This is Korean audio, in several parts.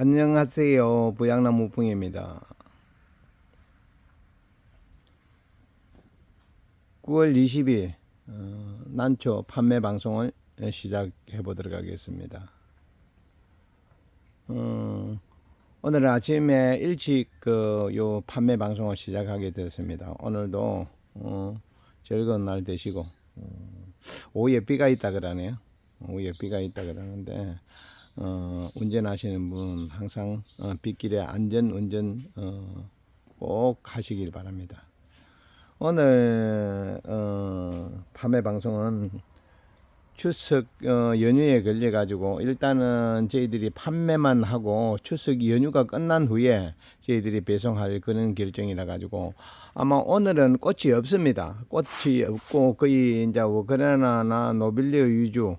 안녕하세요. 부양나무풍입니다. 9월 20일 어, 난초 판매 방송을 시작해 보도록 하겠습니다. 어, 오늘 아침에 일찍 그 요 판매 방송을 시작하게 됐습니다. 오늘도 어, 즐거운 날 되시고 어, 오후에 비가 있다 그러네요. 오후에 비가 있다 그러는데 어, 운전하시는 분 항상 어, 빗길에 안전 운전 어, 꼭 하시길 바랍니다. 오늘 어, 판매 방송은 추석 어, 연휴에 걸려 가지고 일단은 저희들이 판매만 하고 추석 연휴가 끝난 후에 저희들이 배송할 그런 결정이라 가지고 아마 오늘은 꽃이 없습니다. 꽃이 없고 거의 이제 그러나나 노빌리오 위주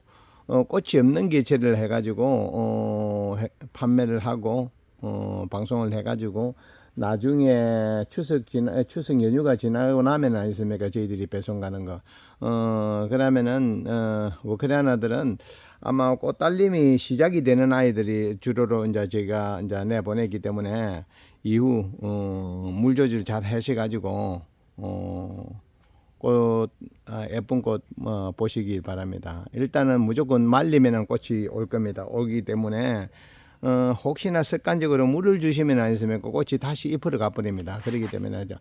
어, 꽃이 없는 개체를 해가지고 어, 해- 판매를 하고 어, 방송을 해가지고 나중에 추석 지나 추석 연휴가 지나고 나면 아니습니까 저희들이 배송 가는 거. 어 그러면은 어 우크라이나들은 아마 꽃달림이 시작이 되는 아이들이 주로로 이제 제가 이제 내 보내기 때문에 이후 어 물 조절 잘 하셔가지고 어. 꽃 아, 예쁜 꽃 어, 보시기 바랍니다. 일단은 무조건 말리면은 꽃이 올 겁니다. 오기 때문에 어, 혹시나 습관적으로 물을 주시면 아니습니까 꽃이 다시 잎으로 가버립니다. 그렇기 때문에 저,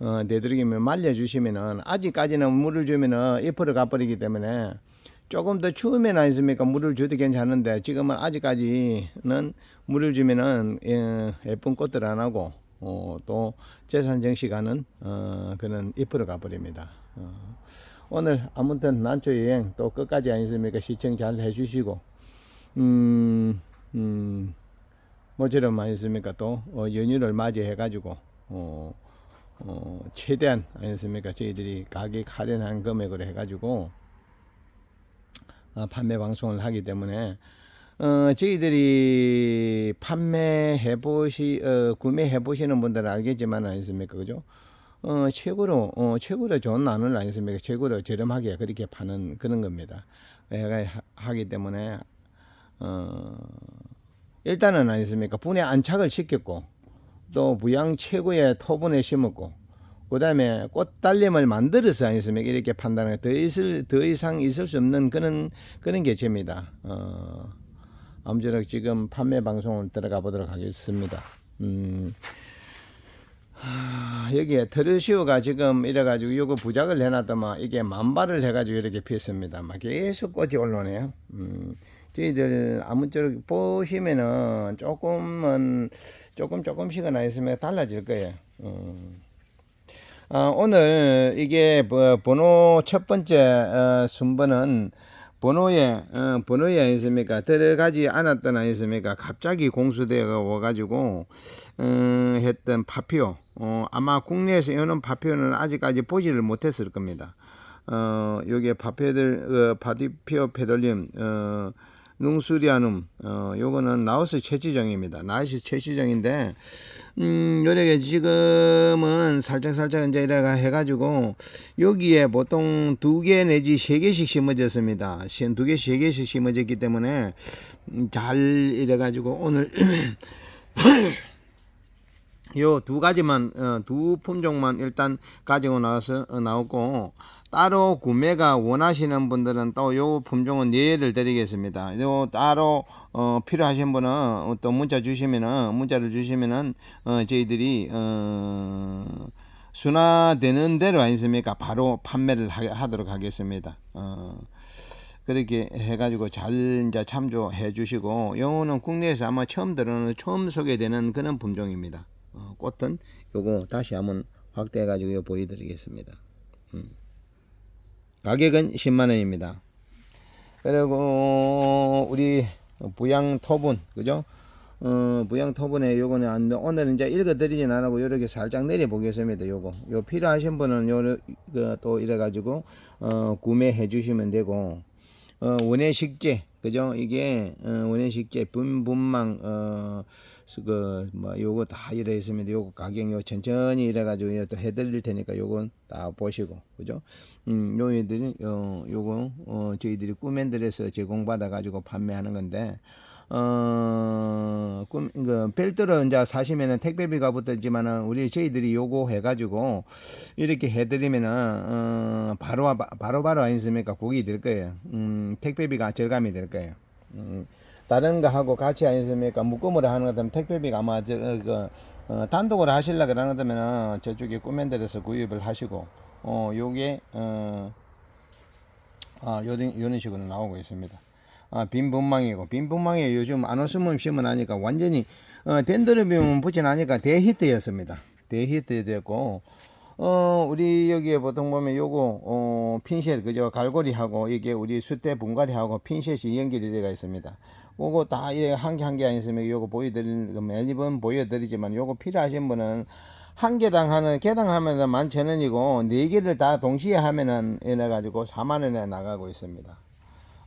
어, 되도록이면 말려주시면은 아직까지는 물을 주면은 잎으로 가버리기 때문에 조금 더 추우면 아니습니까 물을 줘도 괜찮은데 지금은 아직까지는 물을 주면은 예, 예쁜 꽃들 안 하고 어, 또 재산 정시가는 어, 그는 잎으로 가버립니다. 어, 오늘 아무튼 난초 여행 또 끝까지 아니습니까? 시청 잘 해주시고. 음, 음, 모처럼 아니습니까? 또 어, 연휴를 맞이해 가지고 어, 어, 최대한 아니습니까? 저희들이 가격 할인한 금액으로 해가지고 어, 판매 방송을 하기 때문에 어, 저희들이 판매해 보시 어, 구매해 보시는 분들은 알겠지만 아니습니까? 그죠 어, 최고로 어, 최고로 좋은 나눌 아니습니까 최고로 저렴하게 그렇게 파는 그런 겁니다. 내가 하- 하기 때문에 어, 일단은 아니습니까? 분해 안착을 시켰고 또 부양 최고의 토분에 심었고 그 다음에 꽃달림을 만들어서 아니습니까? 이렇게 판단해. 더 있을 더 이상 있을 수 없는 그런 그런 개체입니다. 어, 아무쪼록 지금 판매 방송을 들어가 보도록 하겠습니다. 음, 하, 여기에 트르시오가 지금 이래가지고 요거 부작을 해놨더만 이게 만발을 해가지고 이렇게 피었습니다. 막 계속 꽃이 올라오네요. 음, 저희들 아무쪼록 보시면은 조금은 조금 조금씩은 있으면 달라질 거예요. 음. 아, 오늘 이게 뭐 번호 첫 번째 어, 순번은 번호에 어, 번호에 아니습니까 들어가지 않았던 아니습니까 갑자기 공수대가 와가지고 어, 했던 파피오 어, 아마 국내에서 이런 파피오는 아직까지 보지를 못했을 겁니다. 어, 요게 파피오들 어, 파디피오 페돌림 어, 룽수리아눔 어, 요거는 나우스 채취종입니다. 나우스 채취종인데 음, 요렇게 지금은 살짝 살짝 이제 이래가 해가지고, 여기에 보통 두 개 내지 세 개씩 심어졌습니다. 시- 두 개, 세 개씩 심어졌기 때문에, 음, 잘 이래가지고, 오늘, 요 두 가지만, 어, 두 품종만 일단 가지고 나와서, 어, 나오고, 따로 구매가 원하시는 분들은 또 요 품종은 예를 드리겠습니다. 요 따로 어, 필요하신 분은 어, 또 문자 주시면은 문자를 주시면은 어, 저희들이 어, 순화되는 대로 아니습니까? 바로 판매를 하, 도록 하겠습니다. 어, 그렇게 해가지고 잘 이제 참조해 주시고 요거는 국내에서 아마 처음 들어는 처음 소개되는 그런 품종입니다. 어, 꽃은 요거 다시 한번 확대해 가지고 보여드리겠습니다. 음. 가격은 10만 원입니다. 그리고 우리 부양 토분 그죠? 어, 부양 토분에 요거는 안, 오늘 이제 읽어드리진 않고 요렇게 살짝 내려 보겠습니다. 요거 요 필요하신 분은 요그 또 이래 가지고 어, 구매해 주시면 되고 어, 원예식재 그죠? 이게 어, 원예식재 분분망 어, 그뭐 요거 다 이래 있습니다. 요거 가격 요 천천히 이래 가지고 또 해드릴 테니까 요건 다 보시고 그죠? 음, 요이들이 어, 요거 어, 저희들이 꾸맨들에서 제공받아 가지고 판매하는 건데 어, 꿈, 그, 별도로 이제 사시면은 택배비가 붙었지만은 우리 저희들이 요거 해가지고 이렇게 해드리면은, 어, 바로, 와- 바로, 바로 아니습니까? 고기 될 거예요. 음, 택배비가 절감이 될 거예요. 음, 다른 거 하고 같이 아니습니까? 묶음으로 하는 것 같으면 택배비가 아마 저, 어, 그, 어, 단독으로 하실라 같으면은 저쪽에 꿈맨들에서 구입을 하시고, 어, 요게, 어, 아, 요런, 요런 식으로 나오고 있습니다. 아, 빈 분망이고, 빈 분망에 요즘 안오스몸 심어나니까 완전히, 어, 덴드로비움 붙여나니까 대히트였습니다. 대히트 됐고, 어, 우리 여기에 보통 보면 요거, 어, 핀셋, 그죠? 갈고리하고, 이게 우리 수태 분갈이하고 핀셋이 연결이 되어 있습니다. 요거 다 이렇게 한개 한 개 아니으면 요거 보여드리는 거 매번 보여드리지만 요거 필요하신 분은 한 개당 하는 개당 하면은 만천 원이고 네 개를 다 동시에 하면은 이래 가지고 4만 원에 나가고 있습니다.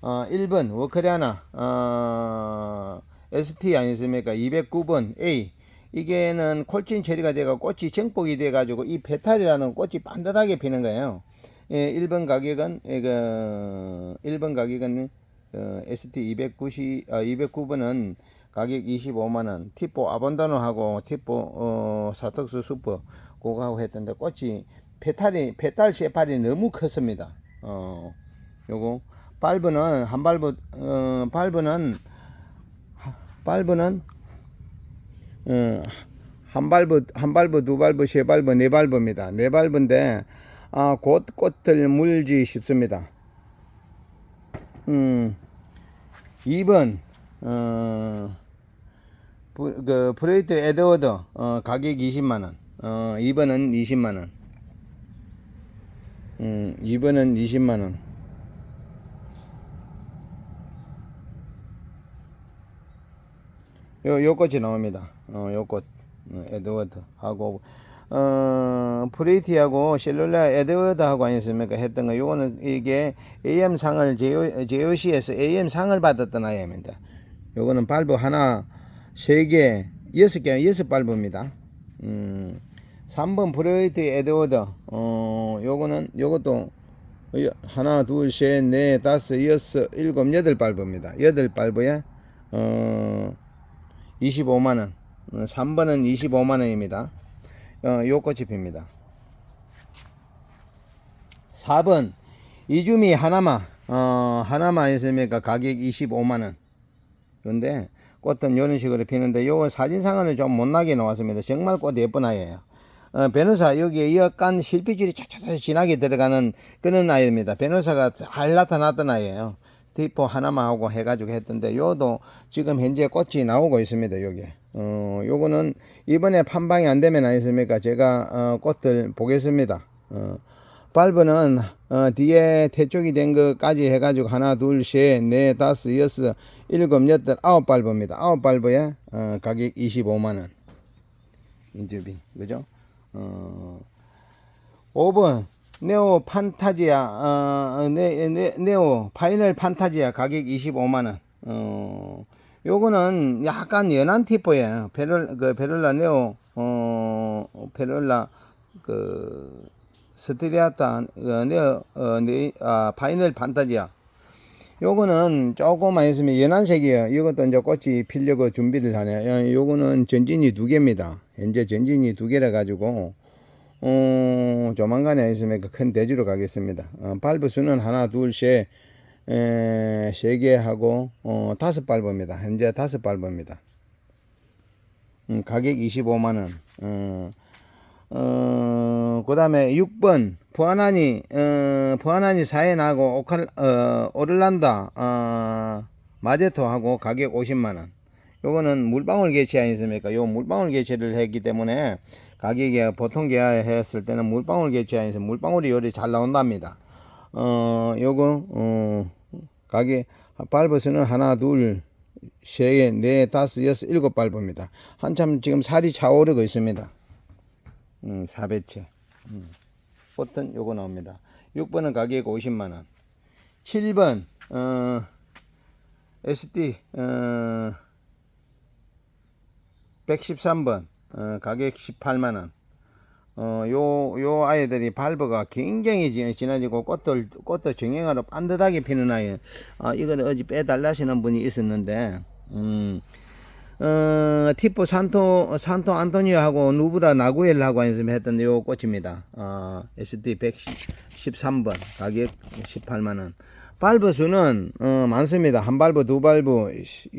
어 1번 워크리아나 어 ST 아니습니까? 209번 A 이게는 콜친 처리가 돼가 꽃이 정복이 돼 가지고 이 페탈이라는 꽃이 반듯하게 피는 거예요. 예, 1번 가격은 이거 1번 가격은 어, ST 290 아, 209번은 가격 25만 원. 티포 아본다노하고 티포 어, 사턱수 슈퍼 그거하고 했던데 꽃이 페탈이 페탈 셰팔이 너무 컸습니다. 어, 요거 발브는 한 발브 어, 발브는 하- 발브는 어, 한 발브 한 발브 두 발브 세 발브 네 발브입니다. 네 발브인데 아, 곧 꽃을 물지 싶습니다. 음, 2번, 어, 부, 그, 프레이트 에드워더, 어, 가격 20만원. 어, 2번은 20만원. 음, 2번은 20만원. 요, 요 꽃이 나옵니다. 어, 요 꽃. 어, 에드워드 하고, 어, 프레이티하고 셀룰라 에드워드하고 아니었습니까? 했던 거. 요거는 이게 AM상을, JOC에서 AM상을 받았던 아이입니다. 요거는 발브 하나, 세 개, 여섯 개, 여섯 발브입니다. 음, 3번 프레이티 에드워드. 어, 요거는, 요것도 여- 하나, 둘, 셋, 넷, 다섯, 여섯, 일곱, 여덟 발브입니다. 여덟 발브에, 어, 25만원. 3번은 25만원입니다. 어, 요 꽃이 핍니다. 4번. 이주미 하나마. 어, 하나마 있으니까 가격 25만원. 근데 꽃은 이런 식으로 피는데 요거 사진상은 좀 못나게 나왔습니다. 정말 꽃 예쁜 아이예요. 어, 변호사 여기에 약간 실핏줄이 차차차 진하게 들어가는 그런 아이입니다. 변호사가 잘 나타났던 아이예요. 디포 하나만 하고 해가지고 했던데 요도 지금 현재 꽃이 나오고 있습니다. 여기. 어, 요거는 이번에 판방이 안 되면 아니습니까? 제가 어, 꽃들 보겠습니다. 어, 발브는 어, 뒤에 태쪽이 된 것까지 해가지고 하나, 둘, 셋, 넷, 다섯, 여섯, 일곱, 여덟, 아홉 발브입니다. 아홉 발브에 어, 가격 25만 원. 인주비 그죠? 어, 5번 네오 판타지아 어, 네, 네, 네오 파이널 판타지아 가격 25만 원. 어, 요거는 약간 연한 티포예요. 베럴 그 베럴라 네오 어 베럴라 그 스트리아타 어, 네오 어, 네, 아, 파이널 판타지아 요거는 조금만 있으면 연한색이에요. 이것도 이제 꽃이 피려고 준비를 하네요. 어, 요거는 전진이 두 개입니다. 현재 전진이 두 개라 가지고 어, 조만간에 있으면 그큰 대주로 가겠습니다. 어, 발브 수는 하나, 둘, 셋, 에, 세 개 하고 어, 다섯 발브입니다. 현재 다섯 발브입니다. 음, 가격 25만 원. 어, 어, 그 다음에 6번, 부하나니, 어, 부하나니 사연하고 오칼, 어, 오를란다, 어, 마제토하고 가격 50만 원. 요거는 물방울 개체 아니습니까? 요 물방울 개체를 했기 때문에 가격이 보통 계약했을 때는 물방울 개체 아니서 물방울이 요리 잘 나온답니다. 어, 요거, 어, 가격, 발버스는 하나, 둘, 세 개, 네, 다섯, 여섯, 일곱 발브입니다. 한참 지금 살이 차오르고 있습니다. 음, 4배째. 음. 꽃은 요거 나옵니다. 6번은 가격 50만원. 7번, 어, SD, 어, 113번, 어, 가격 18만원. 어, 요, 요 아이들이 발버가 굉장히 지- 진해지고 꽃들, 꽃도 정형으로 반듯하게 피는 아이. 아, 이거는 어제 빼달라시는 분이 있었는데, 음. 어, 티포 산토 산토 안토니오하고 누브라 나구엘하고 했던 요 꽃입니다. 어, SD 113번 가격 18만 원. 발브 수는 어, 많습니다. 한 발브, 두 발브,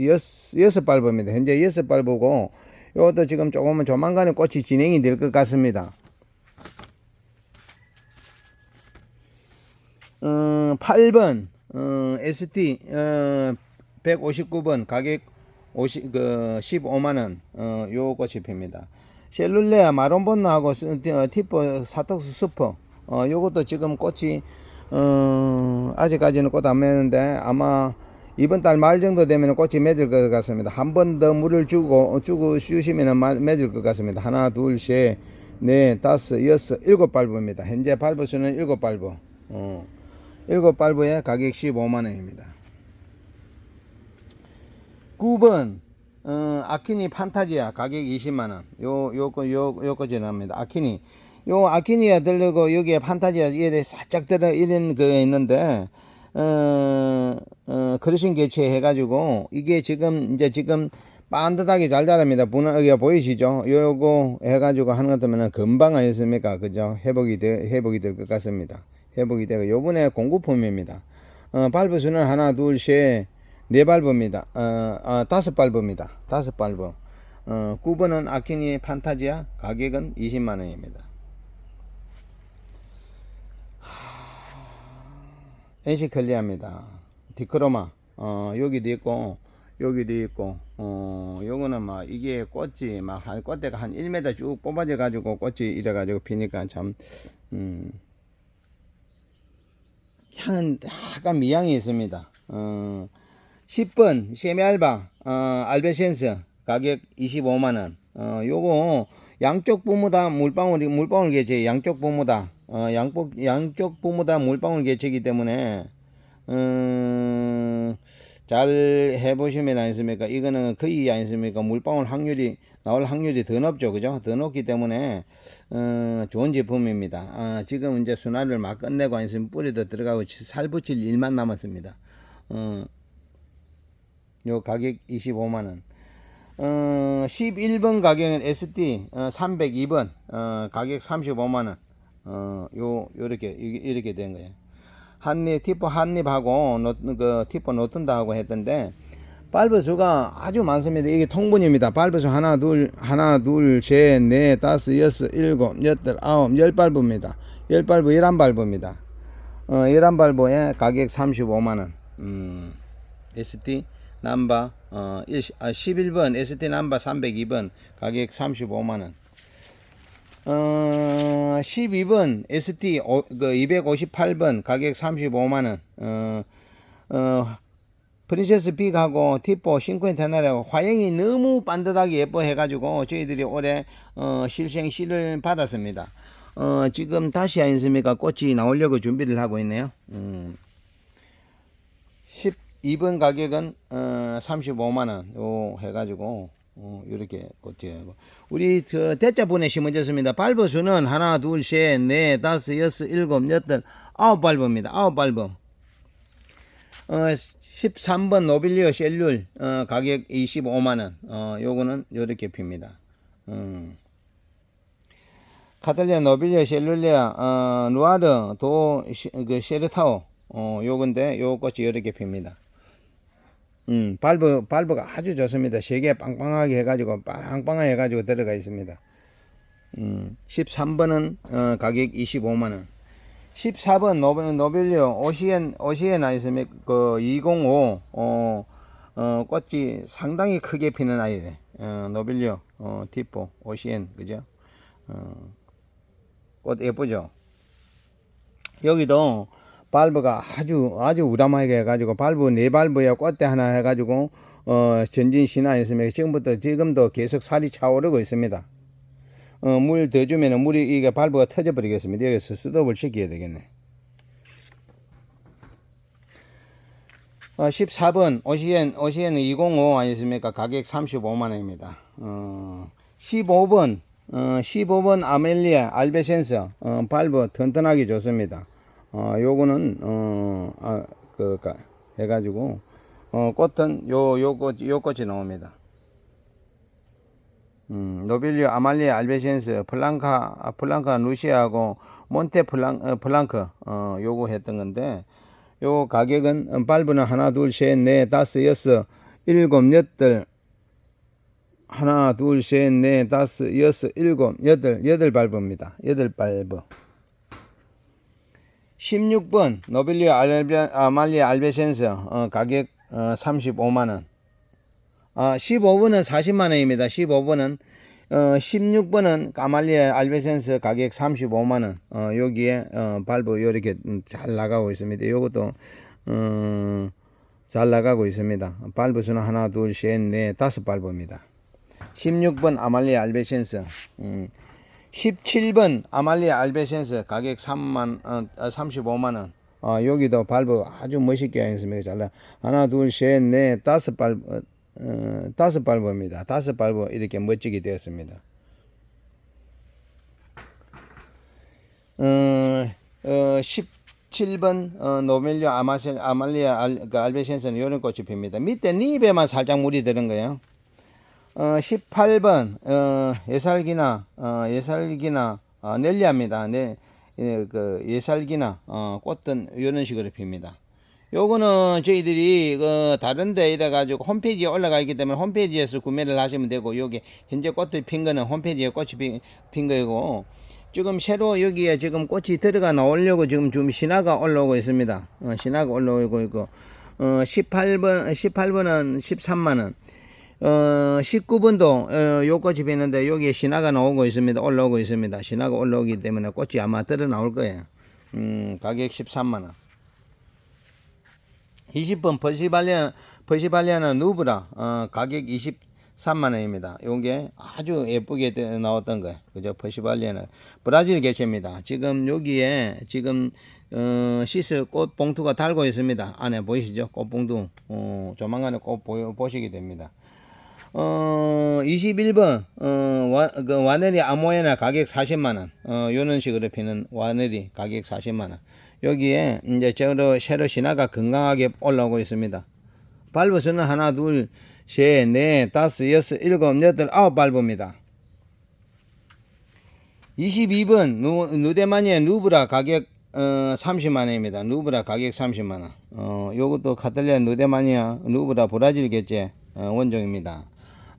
여섯, 여섯 발브입니다. 현재 여섯 발브고 요것도 지금 조금은 조만간에 꽃이 진행이 될 것 같습니다. 어, 8번 어, ST 어, 159번 가격 50, 그 15만 원, 어, 요 꽃이 핍니다. 셀룰레아 마론본나하고 스- 어, 티포 사톡스 스퍼, 어, 요것도 지금 꽃이 어, 아직까지는 꽃 안 맺는데 아마 이번 달 말 정도 되면 꽃이 맺을 것 같습니다. 한 번 더 물을 주고 주고 쉬시면 맺을 것 같습니다. 하나, 둘, 셋, 넷, 다섯, 여섯, 일곱 발부입니다. 현재 발부 수는 일곱 발부. 어, 일곱 발부에 가격 15만 원입니다. 9번 어, 아키니 판타지아 가격 20만 원. 요 요거 요 요거 지납니다. 아키니 요 아키니가 들르고 여기에 판타지아 이래 살짝 들어 이런 그 있는데 어, 어 크루싱 개체 해가지고 이게 지금 이제 지금 반듯하게 잘 자랍니다. 분화기가 보이시죠? 요거 해가지고 하는 것 때문에 금방 아니습니까? 그죠? 회복이 돼 회복이 될 것 같습니다. 회복이 되고 요번에 공구품입니다. 어, 발부 수는 하나, 둘, 셋, 네 발부입니다. 어, 어, 다섯 발부입니다. 다섯 발부. 어, 9번은 아키니 판타지아 가격은 20만 원입니다. 엔시클리아입니다. 디크로마. 어, 여기도 있고 여기도 있고 어, 요거는 막 이게 꽃이 막 한 꽃대가 한 1m 쭉 뽑아져 가지고 꽃이 이래 가지고 피니까 참 음. 향은 약간 미향이 있습니다. 어, 10번 세미알바 어, 알베센스 가격 25만 원 어, 요거 양쪽 부모 다 물방울이 물방울 개체 양쪽 부모 다 어, 양쪽 양쪽 부모 다 물방울 개체이기 때문에 음, 잘 해보시면 아니습니까? 이거는 거의 아니습니까? 물방울 확률이 나올 확률이 더 높죠, 그죠? 더 높기 때문에 어, 좋은 제품입니다. 아, 지금 이제 순환을 막 끝내고 아니으면 뿌리도 들어가고 살 붙일 일만 남았습니다. 어, 요 가격 25만 원. 어, 11번 가격은 SD 어, 302번 어, 가격 35만 원. 어, 요 요렇게 이- 이렇게 된 거예요. 한입 티포 한입하고 노, 그 티포 놓든다 하고 했던데 발브 수가 아주 많습니다. 이게 통분입니다. 발브 수 하나 둘 하나 둘셋넷 다섯 여섯 일곱 여덟 아홉 열 발브입니다. 열 발브 열한 발브입니다. 어, 열한 발브에 가격 35만 원. 음, ST 남바 어, 1, 아, 11번 ST 남바 302번 가격 35만 원. 어, 12번 ST 오, 그 258번 가격 35만 원. 어, 어, 프린세스 빅하고 티포 싱크엔테나라고 화형이 너무 반듯하게 예뻐 해가지고 저희들이 올해 어, 실생 씨를 받았습니다. 어, 지금 다시 아니습니까 꽃이 나오려고 준비를 하고 있네요. 음. 12번 가격은 어, 35만 원 요 해가지고 어, 이렇게 꽃이고 우리 저 대자분에 심어졌습니다. 발버수는 하나 둘셋넷 다섯 여섯 일곱 여덟 아홉 발버입니다. 아홉 발버. 어, 13번 노빌리오 셀룰 어, 가격 25만 원. 어, 요거는 요렇게 핍니다. 음. 카탈리아 노빌리아 셀룰리아 어, 누아르 도그 쉐르타오 어, 요건데 요 꽃이 이렇게 핍니다. 음, 발브 발브가 아주 좋습니다. 세개 빵빵하게 해가지고 빵빵하게 해가지고 들어가 있습니다. 음, 13번은 어, 가격 25만 원. 14번 노벨 노벨리오 오시엔 오시엔 아이스맥 그 205 어, 어 꽃이 상당히 크게 피는 아이들 어, 노벨리오 어, 티포 오시엔 그죠? 어, 꽃 예쁘죠? 여기도 발브가 아주 아주 우람하게 해가지고 발브 네 발브에 꽃대 하나 해가지고 어 전진 신화했으면 지금부터 지금도 계속 살이 차오르고 있습니다. 어, 물 더 주면은 물이 이게 발브가 터져 버리겠습니다. 여기서 수도를 시켜야 되겠네. 어, 14번 오시엔 오시엔 205 아니십니까? 가격 35만 원입니다. 어, 15번 어, 15번 아멜리아 알베센스 어, 발브 튼튼하게 좋습니다. 어, 요거는 어, 아, 그 가- 해가지고 어, 꽃은 요, 요 꽃, 요 꽃이 나옵니다. 음, 노빌리오 아말리아 알베시엔스 플랑카 아, 플랑카 루시아하고 몬테 플랑 어, 플랑크 어 요거 했던 건데 요 가격은 음, 발브는 하나 둘 셋 넷 다섯 여섯 일곱 여덟. 하나 둘 셋 넷 다섯 여섯 일곱 여덟 여덟 발브입니다. 여덟 발브 16번 노빌리오 알베, 아말리아 알베센스 어, 가격 어, 35만원 아, 15번은 40만 원입니다. 15번은 어, 16번은 까말리아 알베센스 가격 35만 원. 어, 여기에 어, 발브 이렇게 음, 잘 나가고 있습니다. 이것도 어, 잘 나가고 있습니다. 발브 수는 하나, 둘, 셋, 넷, 다섯 발브입니다. 16번 아말리아 알베센스. 음, 17번 아말리아 알베센스 가격 3만 어, 어, 35만 원. 어, 여기도 발브 아주 멋있게 했습니다. 잘 나. 하나, 둘, 셋, 넷, 다섯 발브 어, 어, 다섯 발브입니다. 다섯 발브 이렇게 멋지게 되었습니다. 어, 어, 17번 어, 노멜리아 아마셀, 아말리아 알, 그 알베센스는 이런 꽃이 핍니다. 밑에 잎에만 살짝 물이 들은 거예요. 어, 18번 어, 예살기나 어, 예살기나 어, 넬리아입니다. 네, 예, 그 예살기나 어, 꽃은 이런 식으로 핍니다. 요거는 저희들이 그 다른 데 이래 가지고 홈페이지에 올라가 있기 때문에 홈페이지에서 구매를 하시면 되고 여기 현재 꽃들 핀 거는 홈페이지에 꽃이 핀, 핀 거고 지금 새로 여기에 지금 꽃이 들어가 나오려고 지금 좀 신화가 올라오고 있습니다. 어, 신화가 올라오고 있고 어, 18번 18번은 13만 원. 어, 19번도 어, 요 꽃이 피는데 여기에 신화가 나오고 있습니다. 올라오고 있습니다. 신화가 올라오기 때문에 꽃이 아마 들어 나올 거예요. 음, 가격 13만 원. 20번 버시발리아 버시발리아는 누브라 어, 가격 23만 원입니다. 요게 아주 예쁘게 떼- 나왔던 거예요. 그죠? 버시발리아는 브라질 개체입니다. 지금 여기에 지금 어, 시스 꽃 봉투가 달고 있습니다. 안에 보이시죠? 꽃 봉투. 어, 조만간에 꼭 보, 보시게 됩니다. 어, 21번, 어, 와, 그 와네리 아모에나 가격 40만 원. 어, 요런 식으로 피는 와네리 가격 40만 원. 여기에 이제 저로 새로 신화가 건강하게 올라오고 있습니다. 발브수는 하나, 둘, 셋, 넷, 다섯, 여섯, 일곱, 여덟, 아홉 발브입니다. 22번, 누, 누데마니의 누브라 가격 어, 30만원입니다. 누브라 가격 30만원. 어, 요것도 카탈리아 누데마니아 누브라 브라질 개체 어, 원종입니다.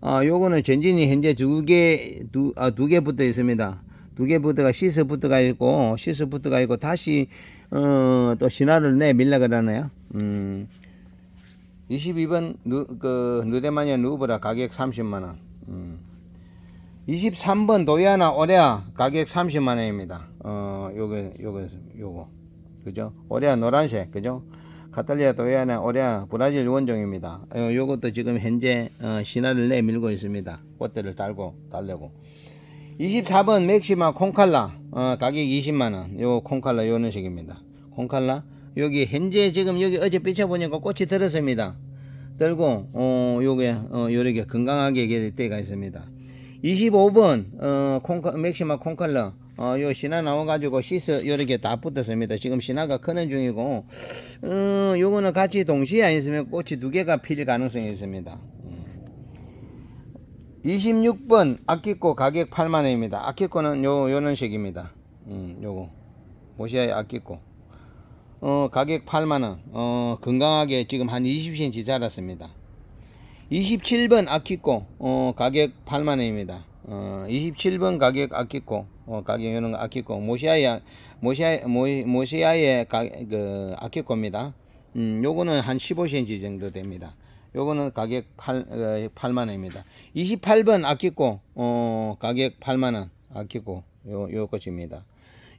아, 요거는 전진이 현재 두 개, 두, 아, 두 개 붙어 있습니다. 두 개 붙어가 시스 붙어가 있고, 시스 붙어가 있고, 다시, 어, 또 신화를 내 밀라 그러네요. 음, 22번, 누, 그, 누데마니아 누브라 가격 30만원. 음. 23번 도야나 오레아 가격 30만원입니다. 어, 요거, 요거, 요거. 그죠? 오레아 노란색, 그죠? 카탈리아 도야나 오레아 브라질 원종입니다. 어, 요것도 지금 현재 어, 신화를 내밀고 있습니다. 꽃들을 달고 달래고. 24번 맥시마 콩칼라 어, 가격 20만원. 요 콩칼라 요런 식입니다. 콩칼라 여기 현재 지금 여기 어제 비춰보니까 꽃이 들었습니다. 들고 어 요게 어 요렇게 건강하게 때가 있습니다. 25번 어 콩카 맥시마 콩칼라 어 요 신화 나와 가지고 시스 요렇게 다 붙었습니다. 지금 신화가 크는 중이고 어 요거는 같이 동시에 안 있으면 꽃이 두 개가 필 가능성이 있습니다. 26번 아키코 가격 8만 원입니다. 아키코는 요 요런 식입니다. 음, 요거 모시아의 아키코. 어, 가격 8만 원. 어, 건강하게 지금 한 20cm 자랐습니다. 27번 아키코 어, 가격 8만 원입니다. 어, 27번 가격 아키코 어, 가격 이런 아키코 모시아의 모시아 모, 모시아의 가, 그 아키코입니다. 음, 요거는 한 15cm 정도 됩니다. 요거는 가격 8, 어, 8만 원입니다. 28번 아키코 어, 가격 8만 원 아키코 요, 요 꽃입니다.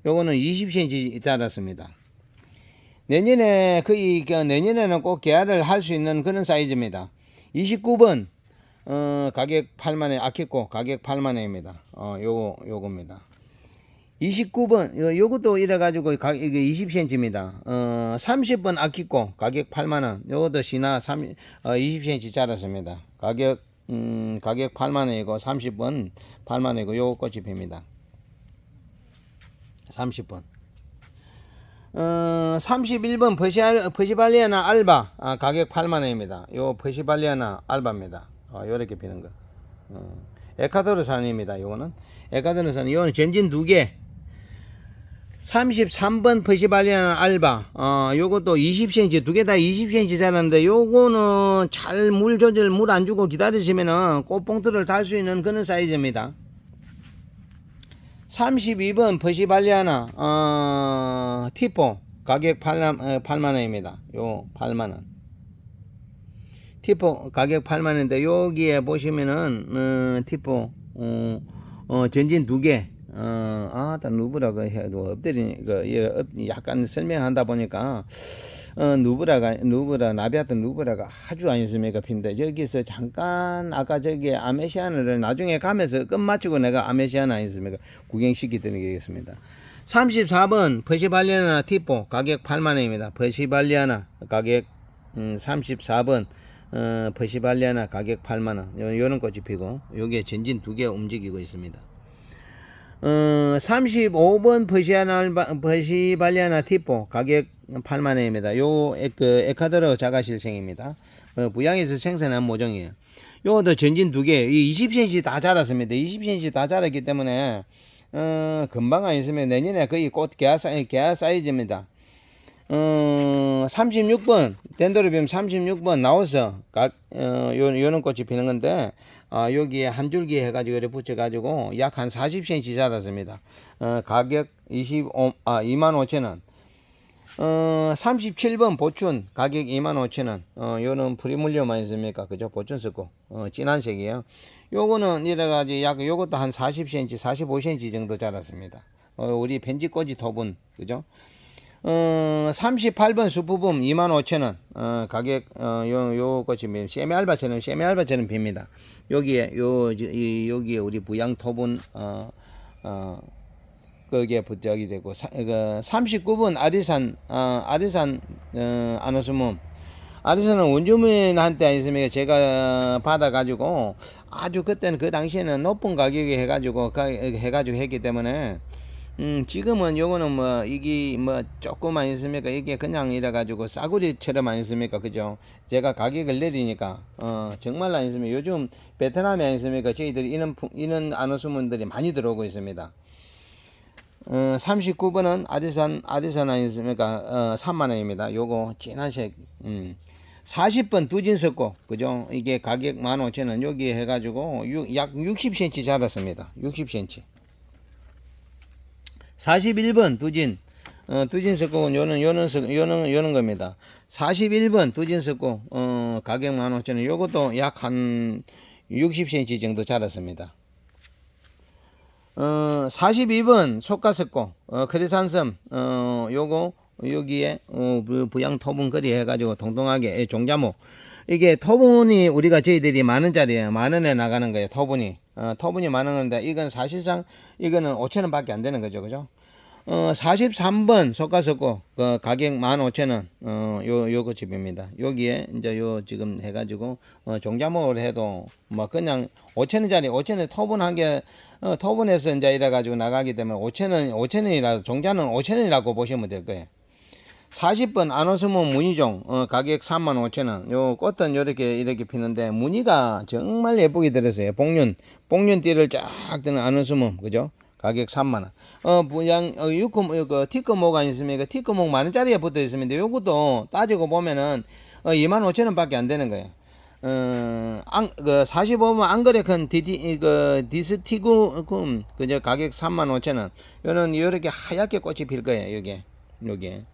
요거는 20cm 자랐습니다. 내년에 거의 그 내년에는 꼭 계약을 할 수 있는 그런 사이즈입니다. 29번 어, 가격 8만 원 아키코 가격 8만 원입니다. 어, 요거 요겁니다. 29번 요, 요것도 이래 가지고 가 이게 20cm입니다. 어, 30번 아키코 가격 8만 원. 요것도 신화 3 어, 20cm 자랐습니다. 가격 음, 가격 8만 원이고 30번 8만 원이고 요거 꽃이 핍니다. 30번. 어, 31번 퍼시알, 퍼시발리아나 알바 아, 가격 8만원입니다. 요 퍼시발리아나 알바입니다. 어, 요렇게 비는 거. 어, 에콰도르산입니다. 요거는 에콰도르산 요거는 전진 두 개. 33번 퍼시발리아나 알바 어 요것도 20cm 두 개 다 20cm 자라는데 요거는 잘 물 조절 물 안 주고 기다리시면은 꽃봉투를 달 수 있는 그런 사이즈입니다 32번 퍼시발리아나 어 티포 가격 8만, 어, 8만 원입니다 요 8만 원 티포 가격 8만원인데 여기에 보시면은 어, 티포 어, 어, 전진 두개 어, 아, 다 누브라가 해도 엎드리, 그, 예, 엎, 약간 설명한다 보니까, 어, 누브라가, 누브라, 나비았던 누브라가 아주 아니습니까, 핀데, 여기서 잠깐, 아까 저기 아메시아나를 나중에 가면서 끝 맞추고 내가 아메시아나 아니습니까? 구경시켜 드리겠습니다. 34번, 퍼시발리아나 티포, 가격 8만원입니다. 퍼시발리아나, 가격, 음, 34번, 어, 퍼시발리아나 가격 8만원. 요, 요런 꽃이 피고, 요게 전진 두 개 움직이고 있습니다. 어, 35번 퍼시아나 퍼시발리아나 티포 가격 8만원입니다. 요 에, 그 에콰도르 자가실생입니다. 어, 부양에서 생산한 모종이에요. 요것도 전진 두 개, 이 20cm 다 자랐습니다. 20cm 다 자랐기 때문에 어, 금방 안 있으면 내년에 거의 꽃 개화 사이즈입니다. 어, 36번, 덴도르비움 36번 나와서, 각, 어, 요, 요런 꽃이 피는 건데, 아, 여기에 한 줄기 해가지고 붙여가지고 약 한 40cm 자랐습니다. 어, 가격 25, 아, 25,000원. 어, 37번 보춘 가격 25,000원. 어, 요는 프리물리엄 아니습니까? 그죠? 보춘 쓰고, 어, 진한 색이에요. 요거는 이래가지고 약, 요것도 한 40cm, 45cm 정도 자랐습니다. 어, 우리 벤지꼬지 더분, 그죠? 어, 38번 수프붐 25,000원. 어, 가격, 어, 요, 요 것이 뭐 세미 알바처럼, 세미 알바처럼 빕니다. 여기에, 요, 저, 이, 여기에 우리 부양 토분, 어, 어, 거기에 부적이 되고, 사, 그, 39번 아리산, 어, 아리산, 어, 아노스몸. 아리산은 원주민한테 있으면 제가 받아가지고, 아주 그때는 그 당시에는 높은 가격에 해가지고, 가, 해가지고 했기 때문에, 음, 지금은 요거는 뭐, 이게 뭐, 조금만 있습니까? 이게 그냥 이래가지고 싸구리처럼 안 있습니까? 그죠? 제가 가격을 내리니까, 어, 정말 안 있으면 요즘 베트남에 안 있습니까? 저희들이 이런, 품- 이런 아노수문들이 많이 들어오고 있습니다. 어, 39번은 아디산, 아디산 아니습니까? 어, 3만원입니다. 요거 진한색, 음. 40번 두진석고, 그죠? 이게 가격 15,000원. 여기 해가지고 유- 약 60cm 자랐습니다. 60cm. 41번 두진 어, 두진 석고는 요는 요는 석- 요는 요는 겁니다. 41번 두진 석고 어, 가격 15,000원. 요것도 약 한 60cm 정도 자랐습니다. 어, 42번 속가석고 어, 크리산섬 어, 요거 여기에 어, 그 부양 토분 거리 해가지고 동동하게 예, 종자목 이게 토분이 우리가 저희들이 만 원짜리예요 만 원에 나가는 거예요 토분이 어, 토분이 만 원인데 이건 사실상 이거는 5천 원 밖에 안 되는 거죠 그죠 어, 43번 속가석고 그 가격 15,000원 어, 요 요거 집입니다. 여기에 이제 요 지금 해 가지고 어, 종자목을 해도 뭐 그냥 5,000원짜리 5,000원 토분 한개 어, 토분해서 이제 이래 가지고 나가기 때문에 5,000원 5,000원이라도 종자는 5,000원이라고 보시면 될 거예요. 40번 아노스몬 무늬종 어, 가격 35,000원. 요 꽃은 요렇게 이렇게 피는데 무늬가 정말 예쁘게 들었어요. 복륜 복륜띠를 쫙 드는 아노스몬 그죠? 가격 3만 원. 어, 부양 어, 유코 그 티커목 아니습니까? 티커목 만 원짜리에 붙어 있습니다. 요것도 따지고 보면은 어, 2만 5천 원밖에 안 되는 거예요. 어, 안, 그 45번 안거래 큰 디디 그 디스티구금 그저 가격 3만 5천 원. 요는 요렇게 하얗게 꽃이 필 거예요. 요게 요게.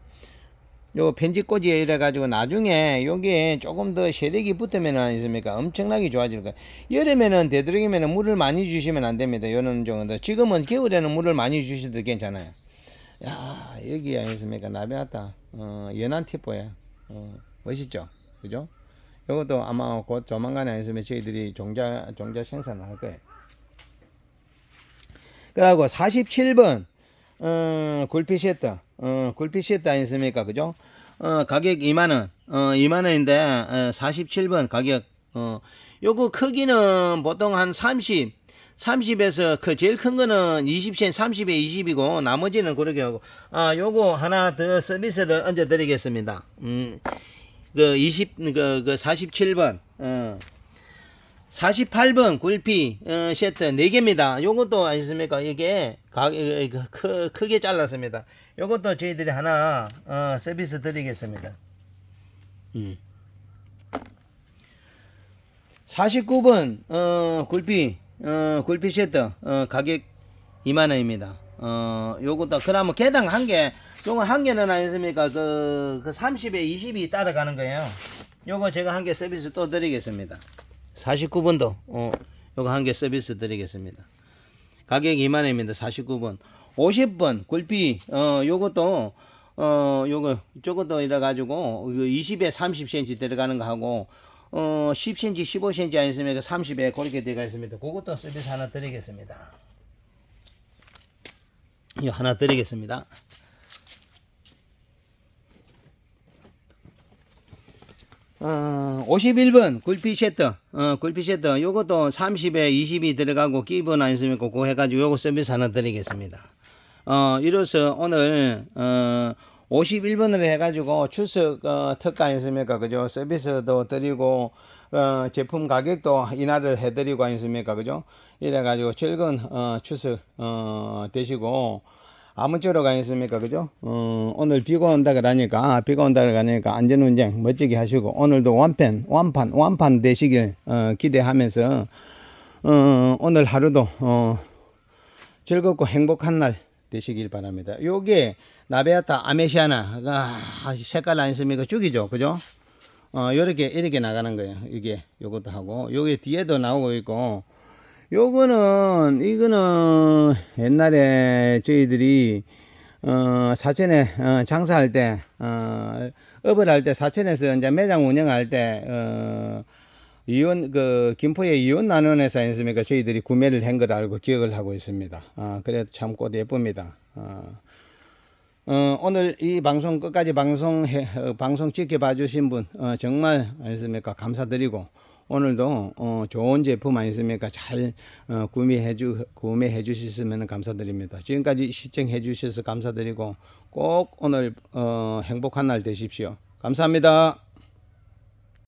요 편지꽂이에 이래 가지고 나중에 요게 조금 더 세력이 붙으면 아니습니까? 엄청나게 좋아질 거예요. 여름에는 되도록이면 물을 많이 주시면 안 됩니다 요런 정도 지금은 겨울에는 물을 많이 주셔도 괜찮아요. 야 여기 아니습니까? 나비았다 어, 연한 티포야. 어, 멋있죠? 그죠? 요것도 아마 곧 조만간에 아니으면 저희들이 종자 종자 생산을 할 거예요. 그리고 47번 어, 굴피시트 어, 굴피시트 아니습니까? 그죠? 어, 가격 2만원. 어, 2만원인데 어, 47번 가격. 어, 요거 크기는 보통 한 30, 30에서 그 제일 큰 거는 20cm, 30에 20이고 나머지는 그렇게 하고. 아 요거 하나 더 서비스를 얹어 드리겠습니다. 음. 그 20, 그, 그 47번, 어, 48번 굴피, 어, 세트 4개입니다. 요것도 아십니까? 이게, 그, 크, 크게 잘랐습니다. 요것도 저희들이 하나, 어, 서비스 드리겠습니다. 음. 49번, 어, 굴피, 어, 굴피 세트, 어, 가격 2만원입니다. 어, 요것도, 그러면 개당 한 개, 요거 한 개는 아니습니까? 그, 그 30에 20이 따라가는 거예요. 요거 제가 한 개 서비스 또 드리겠습니다. 49번도, 어, 요거 한 개 서비스 드리겠습니다. 가격 2만원입니다. 49번. 50번, 굴피, 어, 요것도, 어, 요거, 저것도 이래 가지고, 20에 30cm 들어가는 거 하고, 어, 10cm, 15cm 아니으면 30에 그렇게 들어가 있습니다. 그것도 서비스 하나 드리겠습니다. 이거 하나 드리겠습니다. 어, 51번 굴피 세트, 어, 굴피 세트, 요것도 30에 20이 들어가고 기본 아니습니까? 그거 해가지고 요거 서비스 하나 드리겠습니다. 어, 이로써 오늘, 어, 51번으로 해가지고 출석, 어, 특가 아니습니까? 그죠? 서비스도 드리고, 어, 제품 가격도 인하를 해드리고 아니습니까? 그죠? 이래가지고 즐거운, 어, 출석, 어, 되시고, 아무쪼록 아니습니까? 그죠? 어, 오늘 비가 온다 그러니까, 비가 온다 그러니까 안전운전 멋지게 하시고, 오늘도 완판, 완판, 완판 되시길, 어, 기대하면서, 어, 오늘 하루도, 어, 즐겁고 행복한 날 되시길 바랍니다. 요게, 나베아타 아메시아나, 아, 색깔 아니습니까? 죽이죠. 그죠? 어, 요렇게, 이렇게 나가는 거예요. 이게, 요것도 하고, 요게 뒤에도 나오고 있고, 요거는 이거는 옛날에 저희들이 어 사천에 어, 장사할 때 어, 업을 할 때 사천에서 이제 매장 운영할 때 어 이원 그 김포의 이원 나눔회사 있습니까 저희들이 구매를 한 걸 알고 기억을 하고 있습니다. 아 그래도 참 꽃 예쁩니다. 어, 어, 오늘 이 방송 끝까지 방송 해, 어, 방송 지켜봐 주신 분 어, 정말 아니습니까 감사드리고 오늘도 어, 좋은 제품 아니습니까 잘 어, 구매해 주 구매해 주셨으면 감사드립니다. 지금까지 시청해 주셔서 감사드리고 꼭 오늘 어, 행복한 날 되십시오. 감사합니다.